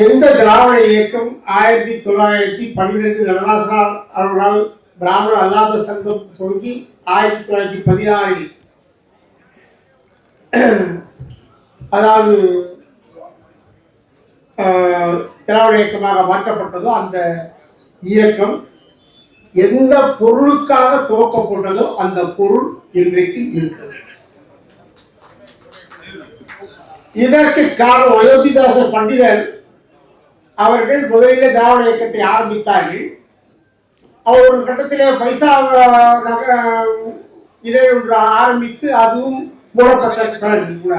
எந்த திராவிட இயக்கம் ஆயிரத்தி தொள்ளாயிரத்தி பன்னிரெண்டு நடராசனார் அவர்களால் பிராமண அல்லாத சங்கம் தொடங்கி ஆயிரத்தி தொள்ளாயிரத்தி பதினாறில். அதாவது திராவிட இயக்கமாக மாற்றப்பட்டதோ அந்த இயக்கம் எந்த பொருளுக்காக துவக்கப்பட்டதோ அந்த பொருள் இன்றைக்கு இருக்கிறது. இதற்கு காரணம் அயோத்திதாச பண்டிதர் அவர்கள் முதலில் திராவிட இயக்கத்தை ஆரம்பித்தார்கள். அவர் ஒரு கட்டத்திலே பைசா நக இதை ஒன்று ஆரம்பித்து அதுவும் மூடப்பட்ட பிறகு கூட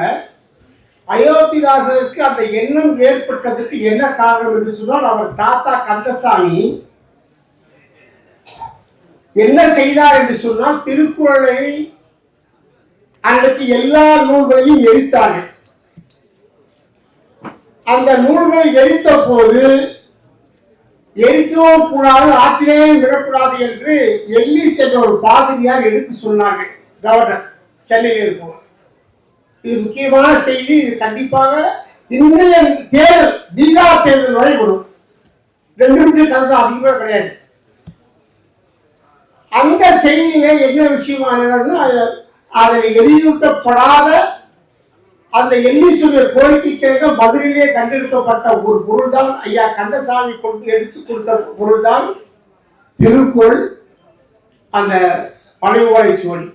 அயோத்திதாசருக்கு அந்த எண்ணம் ஏற்பட்டதுக்கு என்ன காரணம் என்று சொன்னால் அவர் தாத்தா கந்தசாமி என்ன செய்தார் என்று சொன்னால் திருக்குறளை அன்றைக்கு எல்லா நூல்களையும் எரித்தார்கள் அந்த நூல்களை எரித்த போது எரிக்கவும் கூடாது ஆற்றிலேயும் விடக்கூடாது என்று எல்லிஸ் என்ற ஒரு பாதிரியார் எடுத்து சொன்னார்கள் கவர்னர் சென்னையில் இருப்பவர். இது முக்கியமான செய்தி இது கண்டிப்பாக இன்றைய தேர்தல் பீகார் தேர்தல் வரை வரும். ரெண்டு நிமிஷம் கலந்து அதிகமாக கிடையாது. அந்த செய்தியில என்ன விஷயமானதுன்னா அதில் எரியூட்டப்படாத அந்த எல்லிசுடைய கோரிக்கைக்காக மதுரையிலே கண்டெடுக்கப்பட்ட ஒரு பொருள் தான் ஐயா கந்தசாமி கொண்டு எடுத்து கொடுத்த பொருள் தான் திருக்குறள் அந்த பனைவோரை சுவடி.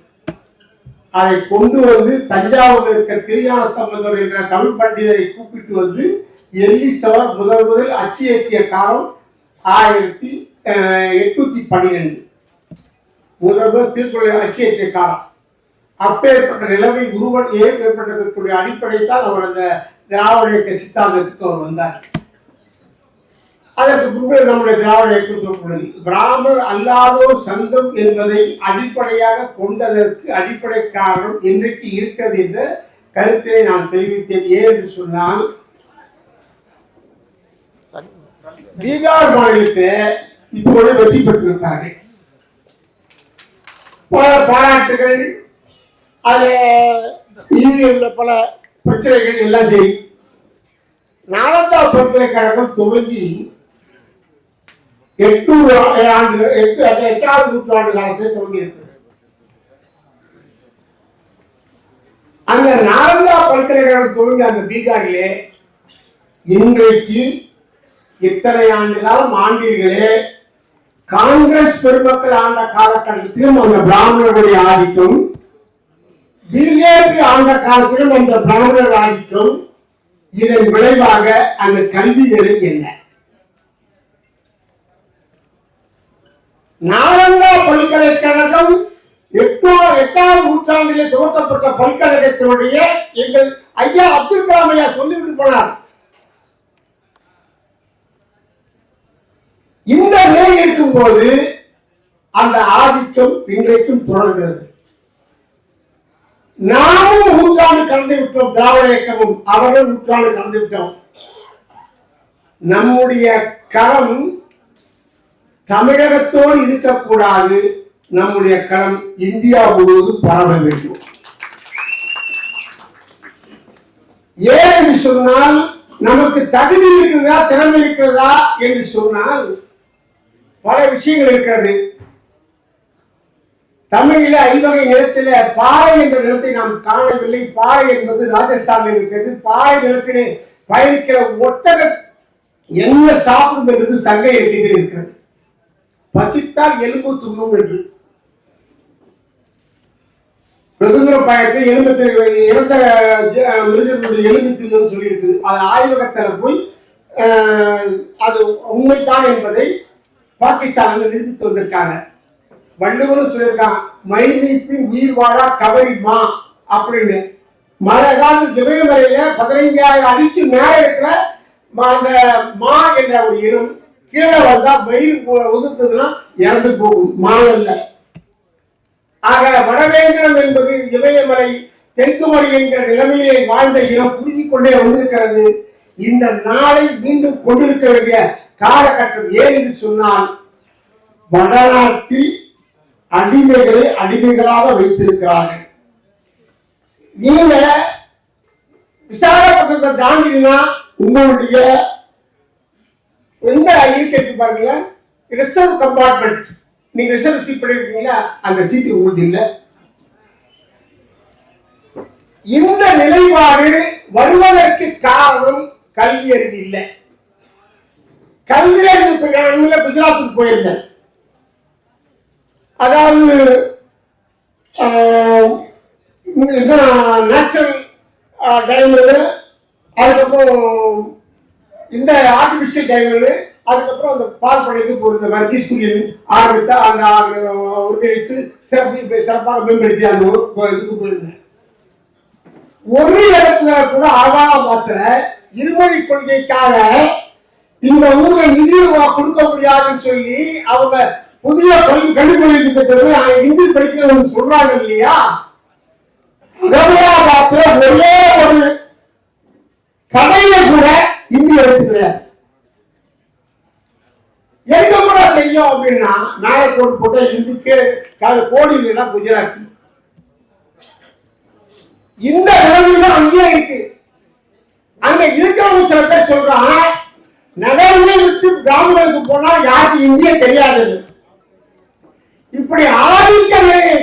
அதை கொண்டு வந்து தஞ்சாவூரில் இருக்க திருஞான சம்பந்தர் என்ற தமிழ் பண்டிதரை கூப்பிட்டு வந்து எல்லிசவர் முதல் முதல் அச்சு ஏற்றிய காலம் ஆயிரத்தி எட்நூத்தி பன்னிரெண்டு. முதல் முதல் திருக்குறளை அச்சு ஏற்றிய காலம். அப்பேற்பட்ட நிலைமை உருவன் ஏன் ஏற்பட்டிருக்கக்கூடிய அடிப்படை தான் அவர் அந்த திராவிட இயக்க சித்தாந்தத்துக்கு அவர் வந்தார். அதற்கு முன்பு நம்முடைய திராவிட இயக்கம் சொல்லப்படுது பிராமணர் அல்லாதோர் சங்கம் என்பதை அடிப்படையாக கொண்டதற்கு அடிப்படை காரணம் இன்றைக்கு இருக்கிறது என்ற கருத்தினை நான் தெரிவித்தேன். ஏன் என்று சொன்னால் பீகார் மாநிலத்தை இப்போது வெற்றி பெற்றிருக்கார்கள் பல பாராட்டுகள் அது பல பிரச்சனைகள் எல்லாம் சரி நாலந்தா பல்கலைக்கழகம் துவங்கி எட்டு ஆண்டு எட்டு எட்டாவது நூற்றாண்டு காலத்தை துவங்கி இருக்கு அந்த நாலந்தா பல்கலைக்கழகம் துவங்கி அந்த பீகாரிலே இன்றைக்கு இத்தனை ஆண்டு காலம் ஆண்டீர்களே காங்கிரஸ் பெருமக்கள் ஆண்ட காலகட்டத்திலும் அந்த பிராமணர்களுடைய ஆதிக்கம் பிஜேபி ஆண்ட காலத்திலும் அந்த பிராமணர் ஆதிக்கம் இதன் விளைவாக அந்த கல்வி நிலை என்ன? நாலந்தா பல்கலைக்கழகம் எட்டோ எட்டாவது நூற்றாண்டிலே துவக்கப்பட்ட பல்கலைக்கழகத்தினுடைய எங்கள் ஐயா அப்துல் கலாம் ஐயா சொல்லிவிட்டு போனார். இந்த நிலை இருக்கும்போது அந்த ஆதிக்கம் இன்றைக்கும் தொடர்கிறது நாமும் நூற்றாண்டு கலந்து விட்டோம் திராவிட இயக்கமும் அவர்கள் நூற்றாண்டு கலந்து விட்டோம் நம்முடைய களம் தமிழகத்தோடு இருக்கக்கூடாது நம்முடைய களம் இந்தியா முழுவதும் பரவ வேண்டும். ஏன் என்று சொன்னால் நமக்கு தகுதி இருக்கிறதா திறமை இருக்கிறதா என்று சொன்னால் பல விஷயங்கள் இருக்கிறது. தமிழில் ஐவகை நிலத்தில் பாறை என்ற நிலத்தை நாம் காணவில்லை. பாறை என்பது ராஜஸ்தானில் இருக்கிறது பாறை நிலத்திலே பயணிக்கிற ஒட்டக என்ன சாப்பிடும் என்பது சங்க இலக்கியத்தில் இருக்கிறது. பசித்தால் எலும்பு துண்ணும் என்று. வெகுதூர பயணத்தில் எலும்பு இறந்த மிருகங்களுடைய எலும்பு தின்னும் சொல்லியிருக்குது அது ஆய்வகத்தில் போய் அது உண்மைதான் என்பதை பாகிஸ்தானில் நிரூபித்து வந்திருக்காங்க. வள்ளுவரும் சொல்லியிருக்கான் மை நீப்பின் உயிர் வாழா கவரி மா அப்படின்னு. மழை காலம் ஜிமயமலையில பதினைஞ்சாயிரம் அடிக்கு மேலே இருக்கிற அந்த மா என்ற ஒரு இனம் கீழே வந்தா மயில் உ- உதிர்ந்ததுன்னா இறந்து போகும். மானல்ல ஆக வடவேங்கடம் என்பது இமயமலை தென்குமரி என்கிற நிலைமையிலே வாழ்ந்த இனம் புரிதி கொண்டே வந்திருக்கிறது. இந்த நாளை மீண்டும் கொண்டிருக்க வேண்டிய காலகட்டம் ஏன் என்று சொன்னால் வடநாட்டில் அடிமைகளை அடிமைகளாக வைத்திருக்கிறார்கள். நீங்க விசாகப்பட்டினத்தை தாண்டினா உங்களுடைய எந்த இருக்கைக்கு இருக்கு பாருங்க ரிசர்வ் கம்பார்ட்மெண்ட் நீங்க ரிசர்வ் சீட் பண்ணிருக்கீங்களா? அந்த சீட்டு உங்களுக்கு இல்லை. இந்த நிலைப்பாடு வருவதற்கு காரணம் கல்வி அறிவு இல்லை. கல்வி அறிவு நான் குஜராத்துக்கு போயிருந்தேன். அதாவது நேச்சுரல் டைமண்டு அதுக்கப்புறம் இந்த ஆர்டிஃபிஷியல் டைமண்டு அதுக்கப்புறம் அந்த பால் படைக்கு பொறுத்த மாதிரி டிஸ்குரியன் ஆரம்பித்தா அந்த ஒருங்கிணைத்து சிறப்பு சிறப்பாக மேம்படுத்தி அந்த இதுக்கு போயிருந்தேன். ஒரு இடத்துல கூட ஆவா மாத்திர இருமொழி கொள்கைக்காக இந்த ஊர்ல நிதி கொடுக்க முடியாதுன்னு சொல்லி அவங்க புதிய கல்வி கல்விக்கொள்கை திட்டத்தை ஹிந்தி படிக்கிறவங்க சொல்றாங்க இல்லையா? அகமதாபாத்ல ஒரே ஒரு கடையில கூட ஹிந்தி எழுத்து கிடையாது எங்க கூட தெரியும் அப்படின்னா நாயக்கோடு போட்ட கால கோடி இல்லைன்னா குஜராத்தி. இந்த நிலைமையில அங்கேயே இருக்கு. அங்க இருக்கிறவங்க சில பேர் சொல்றான் நகரங்களை விட்டு கிராமங்களுக்கு போனா யாருக்கு இந்திய தெரியாதுன்னு. இப்படி ஆதிக்க நிலையை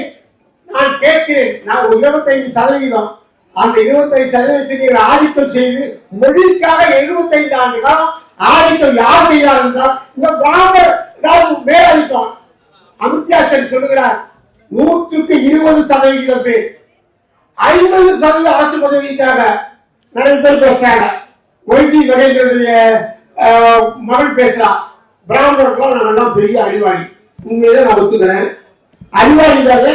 நான் கேட்கிறேன். நான் ஒரு இருபத்தைந்து சதவீதம். அந்த இருபத்தைந்து சதவீதத்தை நீங்கள் ஆதிக்கம் செய்து மொழிக்காக எழுபத்தைந்து ஆண்டு தான் ஆதிக்கம் யார் செய்தார் என்றால் இந்த பிராமணர் ஏதாவது மேலாதிக்கம் அமித்யாசன் சொல்லுகிறார் நூற்றுக்கு இருபது சதவிகிதம் பேர். ஐம்பது சதவீத அரசு பதவிக்காக நிறைய பேர் பேசுறாங்க. ஒய்ஜி மகேந்திரனுடைய மகள் பேசுறா. பிராமணர்களும் நான் நல்லா பெரிய அறிவாளி. உண்மையில நான் ஒத்துக்கிறேன். அறிவாளி தானே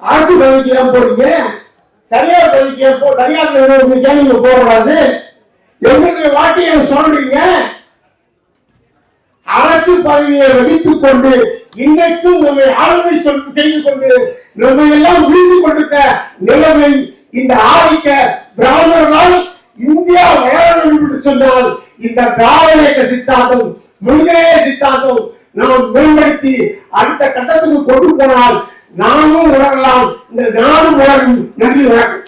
அரசு பதவிக்கு ஏன் போறீங்க? தனியார் பதவிக்கு ஏன் போ தனியார் நிறுவனத்துக்கு நீங்க போகக்கூடாது. எங்களுடைய வாட்டியை சொல்றீங்க. அரசு பதவியை வகித்துக் கொண்டு இன்றைக்கும் நம்மை ஆளுமை சொல் செய்து கொண்டு நம்மை எல்லாம் விழுந்து கொண்டிருக்க நிலைமை இந்த ஆதிக்க பிராமணர்களால் இந்தியா வளர வேண்டும் என்று சொன்னால் இந்த திராவிட சித்தாந்தம் மொழிகளே சித்தாந்தம் நாம் மேம்படுத்தி அடுத்த கட்டத்துக்கு கொண்டு போனால் நாமும் உணரலாம் இந்த நானும் உணரும் நன்றி வணக்கம்